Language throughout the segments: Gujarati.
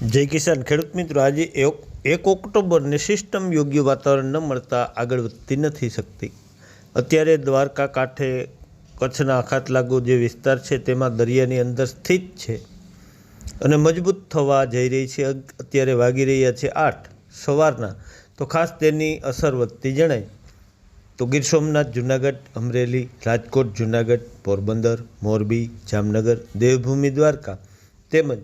જય કિસાન. ખેડૂત મિત્રો, આજે એક ઓક્ટોબરને સિસ્ટમ યોગ્ય વાતાવરણ ન મળતા આગળ વધતી નથી શકતી. અત્યારે દ્વારકા કાંઠે કચ્છના અખાત લાગુ જે વિસ્તાર છે, તેમાં દરિયાની અંદર સ્થિત છે અને મજબૂત થવા જઈ રહી છે. અત્યારે વાગી રહ્યા છે આઠ સવારના. તો ખાસ તેની અસર વધતી જણાય. તો ગીર સોમનાથ, જુનાગઢ, અમરેલી, રાજકોટ, જુનાગઢ, પોરબંદર, મોરબી, જામનગર, દેવભૂમિ, દ્વારકા તેમજ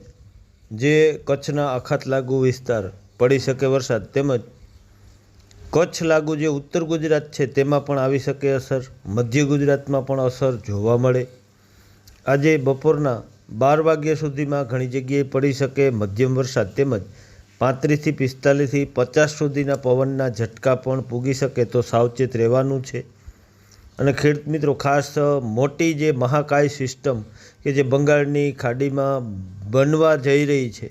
જે કચ્છના અખાત લાગુ વિસ્તાર પડી શકે વરસાદ તેમજ કચ્છ લાગુ જે ઉત્તર ગુજરાત છે તેમાં પણ આવી શકે અસર. મધ્ય ગુજરાતમાં પણ અસર જોવા મળે. આજે બપોરના બાર વાગ્યા સુધીમાં ઘણી જગ્યાએ પડી શકે મધ્યમ વરસાદ તેમજ પાંત્રીસથી પિસ્તાલીસથી પચાસ સુધીના પવનના ઝટકા પણ પૂગી શકે તો સાવચેત રહેવાનું છે. અને ખેડૂત મિત્રો, ખાસ મોટી જે મહાકાય સિસ્ટમ કે જે બંગાળની ખાડીમાં બનવા જઈ રહી છે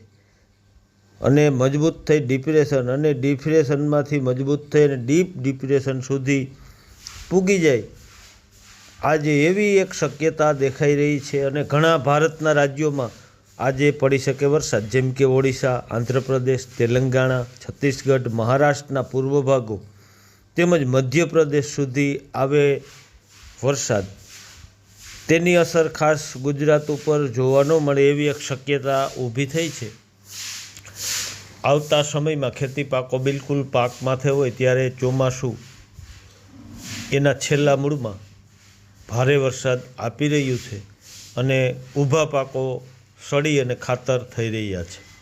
અને મજબૂત થઈ ડિપ્રેશન અને ડિપ્રેશનમાંથી મજબૂત થઈ અને ડીપ ડિપ્રેશન સુધી પૂગી જાય, આજે એવી એક શક્યતા દેખાઈ રહી છે અને ઘણા ભારતના રાજ્યોમાં આજે પડી શકે વરસાદ. જેમ કે ઓડિશા, આંધ્રપ્રદેશ, તેલંગાણા, છત્તીસગઢ, મહારાષ્ટ્રના પૂર્વ ભાગો તેમજ મધ્યપ્રદેશ સુધી આવે વરસાદ. તેની અસર ખાસ ગુજરાત ઉપર જોવા ન મળે એવી એક શક્યતા ઊભી થઈ છે. આવતા સમયમાં ખેતી પાકો બિલકુલ પાક માથે હોય ત્યારે ચોમાસું એના છેલ્લા મૂળમાં ભારે વરસાદ આપી રહ્યું છે અને ઊભા પાકો સડી અને ખાતર થઈ રહ્યા છે.